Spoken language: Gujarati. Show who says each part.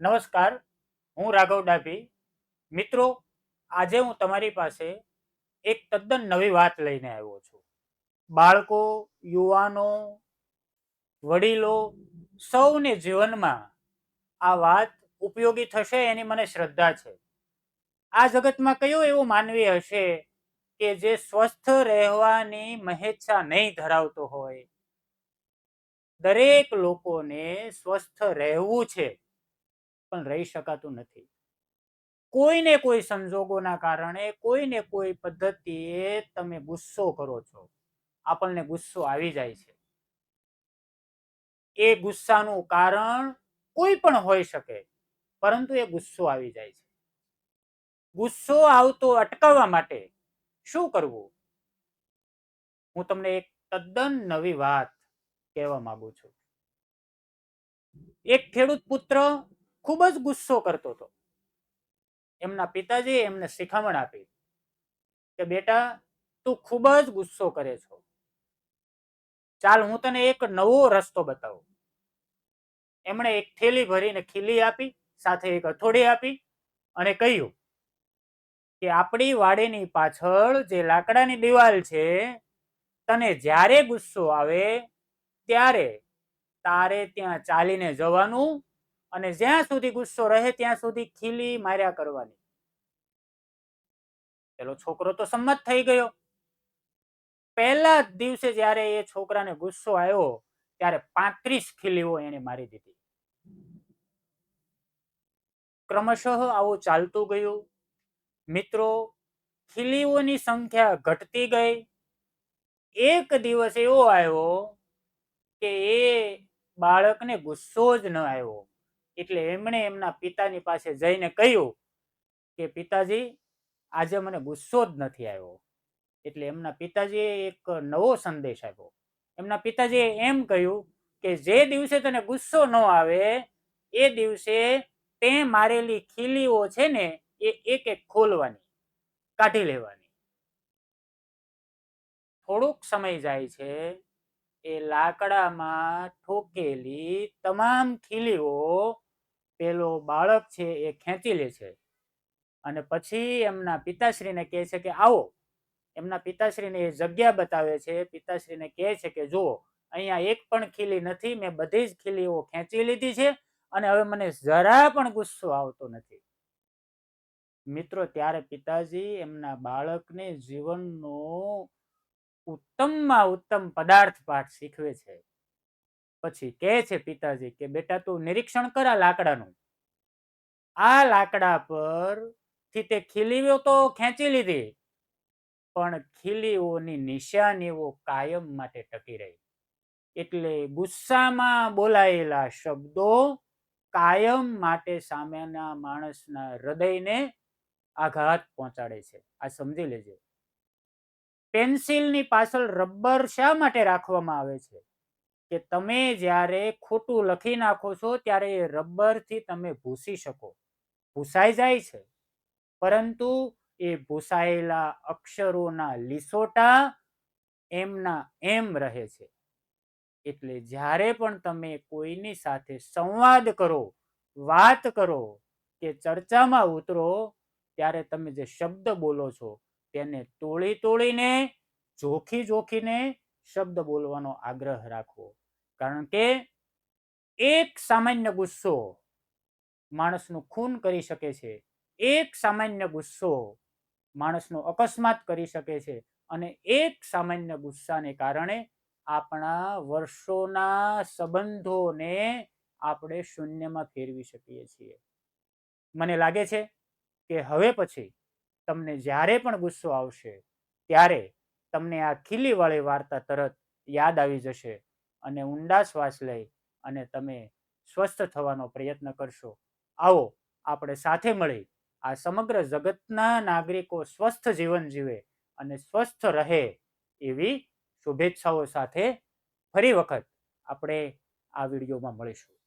Speaker 1: નમસ્કાર, હું રાઘવ ડાભી. મિત્રો, આજે હું તમારી પાસે એક તદ્દન નવી વાત લઈને આવ્યો છું. બાળકો, યુવાનો, વડીલો સૌને જીવનમાં આ વાત ઉપયોગી થશે એની મને શ્રદ્ધા છે. આ જગતમાં કયો એવો માનવી હશે કે જે સ્વસ્થ રહેવાની મહેચ્છા નહીં ધરાવતો હોય? દરેક લોકોને સ્વસ્થ રહેવું છે. પણ રહી શકાતું નથી. કોઈને કોઈ સંજોગોના કારણે, કોઈને કોઈ પદ્ધતિએ તમે ગુસ્સો કરો છો. આપણને ગુસ્સો આવી જાય છે. એ ગુસ્સાનું કારણ કોઈ પણ હોઈ શકે, પરંતુ એ ગુસ્સો આવી જાય છે. ગુસ્સો આવતો અટકાવવા માટે શું કરવું? હું તમને એક તદ્દન નવી વાત કહેવા માંગુ છું. એક ખેડૂત પુત્ર ખૂબ જ ગુસ્સો કરતો હતો. એમના પિતાજી એમને શિખામણ આપી કે, બેટા, તું ખૂબ જ ગુસ્સો કરે છો. ચાલ, હું તને એક નવો રસ્તો બતાવું. એમણે એક થેલી ભરીને ખીલી આપી, સાથે એક હથોડી આપી અને કહ્યું કે, આપણી વાડીની પાછળ જે લાકડાની દિવાલ છે, તને જ્યારે ગુસ્સો આવે, ત્યારે તારે ત્યાં ચાલીને જવાનું અને જ્યાં સુધી ગુસ્સો રહે ત્યાં સુધી ખીલી માર્યા કરવાની. પેલો છોકરો તો સંમત થઈ ગયો. પહેલા દિવસે જ્યારે એ છોકરાને ગુસ્સો આવ્યો, ત્યારે પાંત્રીસ ખીલીઓ એને મારી દીધી. ક્રમશઃ આવું ચાલતું ગયું. મિત્રો, ખીલીઓની સંખ્યા ઘટતી ગઈ. એક દિવસ એવો આવ્યો કે એ બાળકને ગુસ્સો જ ન આવ્યો. એટલે એમણે એમના પિતાની પાસે જઈને કહ્યું કે, પિતાજી, આજે મને ગુસ્સો જ નથી આવ્યો. એટલે એમના પિતાજીએ એક નવો સંદેશ આપ્યો. એમના પિતાજીએ એમ કહ્યું કે, જે દિવસે તને ગુસ્સો ન આવે, એ દિવસે તે મારેલી ખીલીઓ છે ને, એ એક એક ખોલવાની, કાઢી લેવાની. થોડોક સમય જાય છે, એ લાકડામાં ઠોકેલી તમામ ખીલીઓ પેલો બાળક છે એ ખેંચી લે છે. અને પછી એમના પિતાશ્રીને કહે છે કે, આવો. એમના પિતાશ્રીને એ જગ્યા બતાવે છે. પિતાશ્રીને કહે છે કે, જુઓ, અહીંયા એક પણ ખીલી નથી. મેં બધી જ ખીલીઓ ખેંચી લીધી છે અને હવે મને જરા પણ ગુસ્સો આવતો નથી. મિત્રો, ત્યારે પિતાજી એમના બાળકને જીવનનો ઉત્તમમાં ઉત્તમ પદાર્થ પાઠ શીખવે છે. પછી કહે છે પિતાજી કે, બેટા, તું નિરીક્ષણ કર લાકડાનું. આ લાકડા પરથી તે ખીલીઓ તો ખેંચી લીધી, પણ ખીલીઓની નિશાનીઓ કાયમ માટે ટકી રહી. એટલે ગુસ્સામાં બોલાયેલા શબ્દો કાયમ માટે સામેના માણસના હૃદયને આઘાત પહોંચાડે છે. આ સમજી લેજો. પેન્સિલની પાછળ રબર શા માટે રાખવામાં આવે છે? કે તમે જ્યારે ખોટું લખી નાખો છો, ત્યારે એ રબરથી તમે ભૂસી શકો. ભૂસાઈ જાય છે. પરંતુ એ ભૂસાયેલા અક્ષરોના લીસોટા એમના એમ રહે છે. એટલે જ્યારે પણ તમે કોઈની સાથે સંવાદ કરો, વાત કરો કે ચર્ચામાં ઉતરો, ત્યારે તમે જે શબ્દ બોલો છો, તેને તોડી તોડીને જોખી જોખીને શબ્દ બોલવાનો આગ્રહ રાખવો. કારણ કે એક સામાન્ય ગુસ્સો માણસનું ખૂન કરી શકે છે. એક સામાન્ય ગુસ્સો માણસનો અકસ્માત કરી શકે છે. અને એક સામાન્ય ગુસ્સાને કારણે આપણા વર્ષોના સંબંધોને આપણે શૂન્યમાં ફેરવી શકીએ છીએ. મને લાગે છે કે હવે પછી તમને જ્યારે પણ ગુસ્સો આવશે, ત્યારે તમને આ ખીલીવાળી વાર્તા તરત યાદ આવી જશે અને ઊંડા શ્વાસ લઈ અને તમે સ્વસ્થ થવાનો પ્રયત્ન કરશો. આવો, આપણે સાથે મળી આ સમગ્ર જગતના નાગરિકો સ્વસ્થ જીવન જીવે અને સ્વસ્થ રહે એવી શુભેચ્છાઓ સાથે ફરી વખત આપણે આ વિડીયોમાં મળીશું.